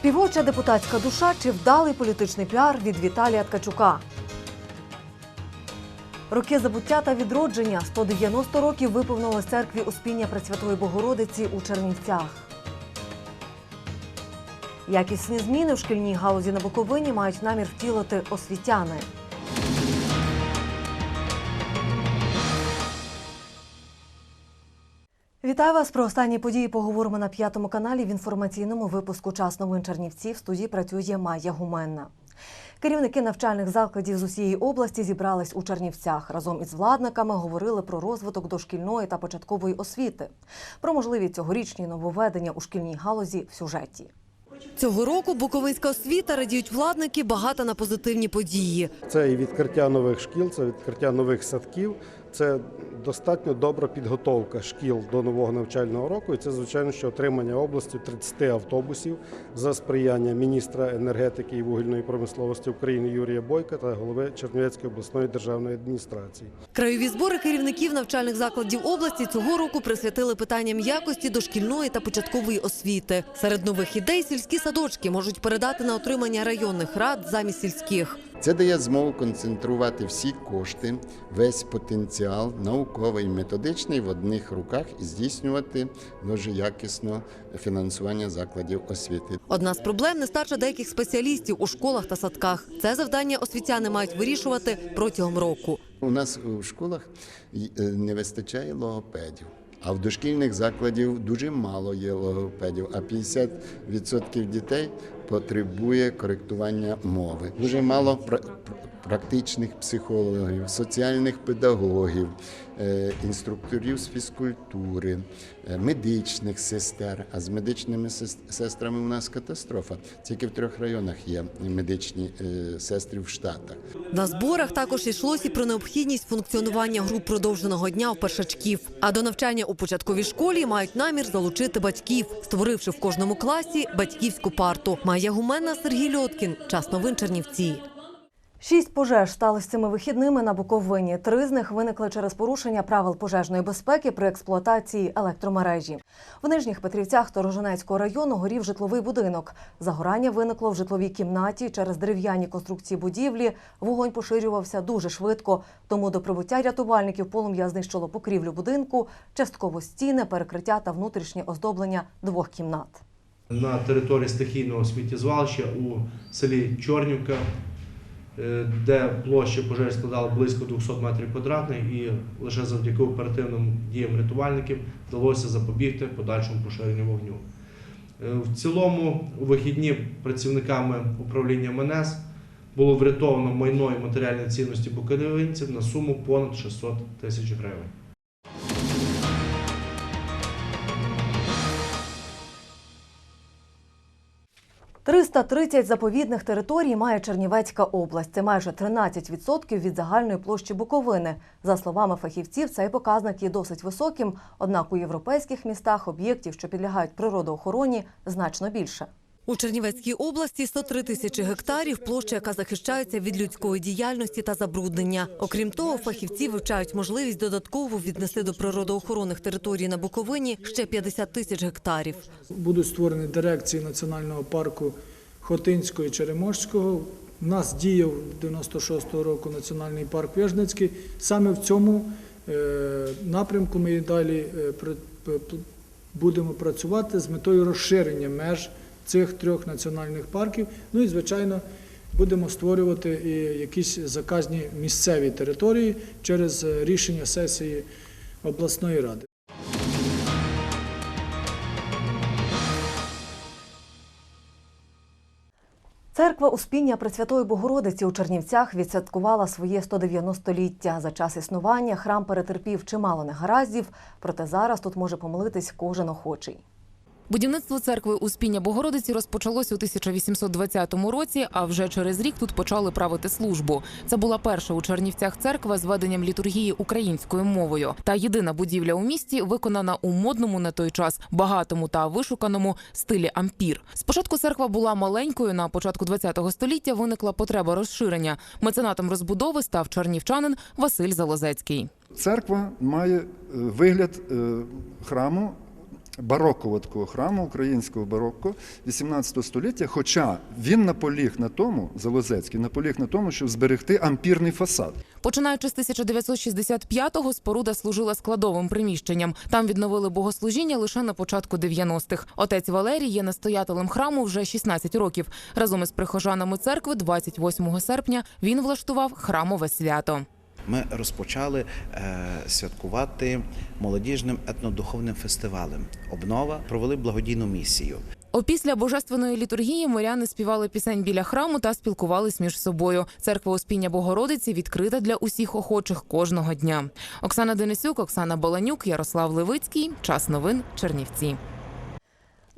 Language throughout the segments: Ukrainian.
Співоча депутатська душа чи вдалий політичний піар від Віталія Ткачука. Роки забуття та відродження 190 років виповнилось церкві Успіння Пресвятої Богородиці у Чернівцях. Якісні зміни в шкільній галузі на Буковині мають намір втілити освітяни. Вітаю вас про останні події. Поговоримо на п'ятому каналі в інформаційному випуску «Час новин Чернівців. В студії працює Майя Гуменна. Керівники навчальних закладів з усієї області зібрались у Чернівцях. Разом із владниками говорили про розвиток дошкільної та початкової освіти, про можливі цьогорічні нововведення у шкільній галузі в сюжеті. Цього року Буковинська освіта радіють владники багато на позитивні події. Це і відкриття нових шкіл, це відкриття нових садків. Це достатньо добра підготовка шкіл до нового навчального року. І це, звичайно, що отримання області 30 автобусів за сприяння міністра енергетики і вугільної промисловості України Юрія Бойка та голови Чернівецької обласної державної адміністрації. Краєві збори керівників навчальних закладів області цього року присвятили питанням якості дошкільної та початкової освіти. Серед нових ідей сільські садочки можуть передати на отримання районних рад замість сільських. Це дає змогу концентрувати всі кошти, весь потенціал науковий, методичний в одних руках і здійснювати дуже якісно фінансування закладів освіти. Одна з проблем нестача деяких спеціалістів у школах та садках. Це завдання освітяни мають вирішувати протягом року. У нас у школах е, не вистачає логопедів. А в дошкільних закладів дуже мало є логопедів, а 50% дітей потребує коректування мови. Дуже мало пра- практичних психологів, соціальних педагогів, е, інструкторів з фізкультури, е, медичних сестер. А з медичними сес- сестрами у нас катастрофа. Тільки в трьох районах є медичні е, сестри в штатах. На зборах також йшлося про необхідність функціонування груп продовженого дня у першачків. А до навчання у початковій школі мають намір залучити батьків, створивши в кожному класі батьківську парту. Майя Гуменна, Сергій Льоткін. Час новин Чернівці. Шість пожеж сталося цими вихідними на Буковині. Три з них виникли через порушення правил пожежної безпеки при експлуатації електромережі. В нижніх Петрівцях Торожинецького району горів житловий будинок. Загорання виникло в житловій кімнаті через дерев'яні конструкції будівлі. Вогонь поширювався дуже швидко. Тому до прибуття рятувальників полум'я знищило покрівлю будинку, частково стіни, перекриття та внутрішнє оздоблення двох кімнат. На території стихійного сміттєзвалища у селі Чорнівка, е, де площа пожежі складала близько 200 метрів квадратних, і лише завдяки оперативним діям рятувальників вдалося запобігти подальшому поширенню вогню. Е, В цілому, у вихідні працівниками управління МНС було врятовано майно і матеріальні цінності буковинців на суму понад 600 тисяч гривень. – 330 заповідних територій має Чернівецька область. Це майже 13% від загальної площі Буковини. За словами фахівців, цей показник є досить високим, однак у європейських містах об'єктів, що підлягають природоохороні, значно більше. У Чернівецькій області 103 тисячі гектарів, площа, яка захищається від людської діяльності та забруднення. Окрім того, фахівці вивчають можливість додатково віднести до природоохоронних територій на Буковині ще 50 тисяч гектарів. Будуть створені дирекції національного парку Хотинського і Черемошського. У нас діяв 96-го року національний парк Вижницький. Саме в цьому е, напрямку ми і далі е, будемо працювати з метою розширення меж цих трьох національних парків. Ну і звичайно. Будемо створювати і якісь заказні місцеві території через е, рішення сесії обласної ради. Церква Успіння Пресвятої Богородиці у Чернівцях відсвяткувала своє 190-ліття. За час існування храм перетерпів чимало негараздів, проте зараз тут може помолитись кожен охочий. Будівництво церкви Успіння Богородиці розпочалось у 1820 році, а вже через рік тут почали правити службу. Це була перша у Чернівцях церква з веденням літургії українською мовою. Та єдина будівля у місті виконана у модному на той час багатому та вишуканому стилі ампір. Спочатку церква була маленькою. На початку ХХ століття виникла потреба розширення. Меценатом розбудови став чернівчанин Василь Залозецький. Церква має е, вигляд е, храму, барокового такого храму, українського барокко 18 століття, хоча він наполіг на тому, Залозецький, наполіг на тому, щоб зберегти ампірний фасад. Починаючи з 1965-го, споруда служила складовим приміщенням. Там відновили богослужіння лише на початку 90-х. Отець Валерій є настоятелем храму вже 16 років. Разом із прихожанами церкви 28 серпня він влаштував храмове свято. Ми розпочали е, святкувати молодіжним етнодуховним фестивалем. Обнова провели благодійну місію. Опісля божественної літургії миряни співали пісень біля храму та спілкувались між собою. Церква Успіння Богородиці відкрита для усіх охочих кожного дня. Оксана Денисюк, Оксана Баланюк, Ярослав Левицький. Час новин Чернівці.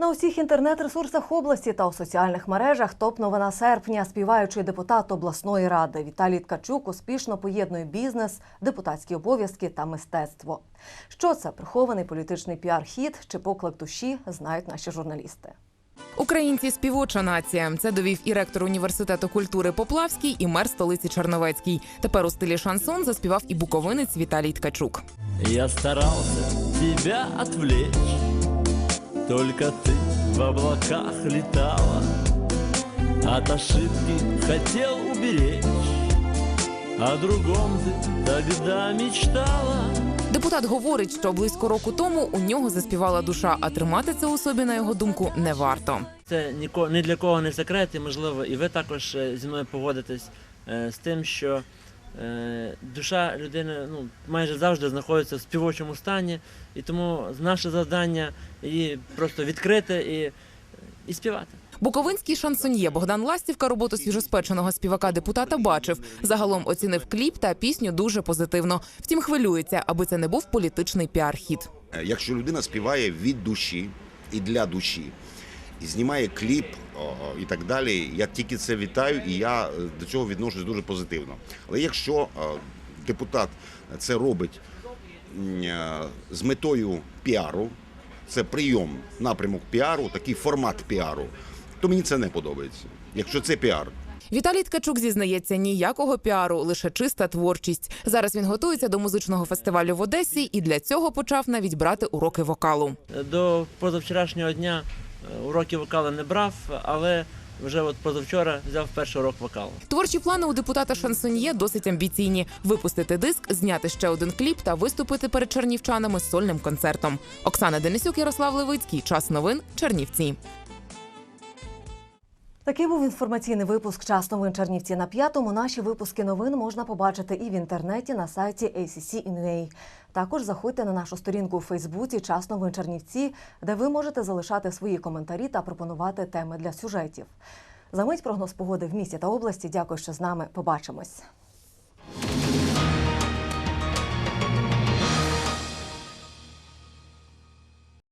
На усіх інтернет-ресурсах області та у соціальних мережах топ новина серпня. Співаючий депутат обласної ради Віталій Ткачук успішно поєднує бізнес, депутатські обов'язки та мистецтво. Що це прихований політичний піар-хід чи поклик душі, знають наші журналісти. Українці співоча нація. Це довів і ректор університету культури Поплавський, і мер столиці Черновецький. Тепер у стилі шансон заспівав і буковинець Віталій Ткачук. Я старался тебя отвлечь Только ты в облаках летала От ошибки хотел уберечь О другом ты тогда мечтала Депутат говорить, що близько року тому у нього заспівала душа, а тримати це у собі, на його думку, не варто. Це ні для кого не секрет, і можливо, і ви також е, зі мною погодитесь е, з тим, що душа людини ну, майже завжди знаходиться в співочому стані, і тому наше завдання її просто відкрити і, і співати. Буковинський шансоньє Богдан Ластівка роботу свіжоспеченого співака депутата бачив. Загалом оцінив кліп та пісню дуже позитивно. Втім, хвилюється, аби це не був політичний піар-хід. Е, Якщо людина співає від душі і для душі, і знімає кліп і так далі, я тільки це вітаю, і я е, до цього відношусь дуже позитивно. Але якщо е, депутат це робить е, з метою піару, це прийом, напрямок піару, такий формат піару, то мені це не подобається. Якщо це піар. Віталій Ткачук зізнається ніякого піару, лише чиста творчість. Зараз він готується до музичного фестивалю в Одесі і для цього почав навіть брати уроки вокалу. До позавчорашнього дня уроки вокалу не брав, але вже от позавчора взяв перший урок вокалу. Творчі плани у депутата Шансоньє досить амбіційні: випустити диск, зняти ще один кліп та виступити перед чернівчанами з сольним концертом. Оксана Денисюк, Ярослав Левицький. Час новин Чернівці. Такий був інформаційний випуск «Час новин Чернівці на п'ятому. Наші випуски новин можна побачити і в інтернеті на сайті ACC.in.ua. Також заходьте на нашу сторінку у Фейсбуці «Час новин Чернівці, де ви можете залишати свої коментарі та пропонувати теми для сюжетів. Замить прогноз погоди в місті та області. Дякую, що з нами. Побачимось.